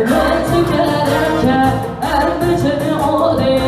وقتك لك أرجع عودي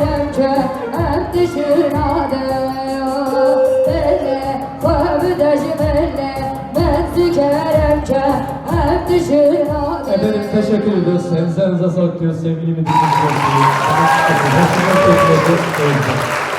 düşeremce hem düşün ağlıyor Böyle, kovada cibele Ben düşeremce hem düşün ağlıyor Efendim teşekkür ediyoruz. Elinize sağlık diyoruz sevgili dinleyiciler. Hoşçakalın.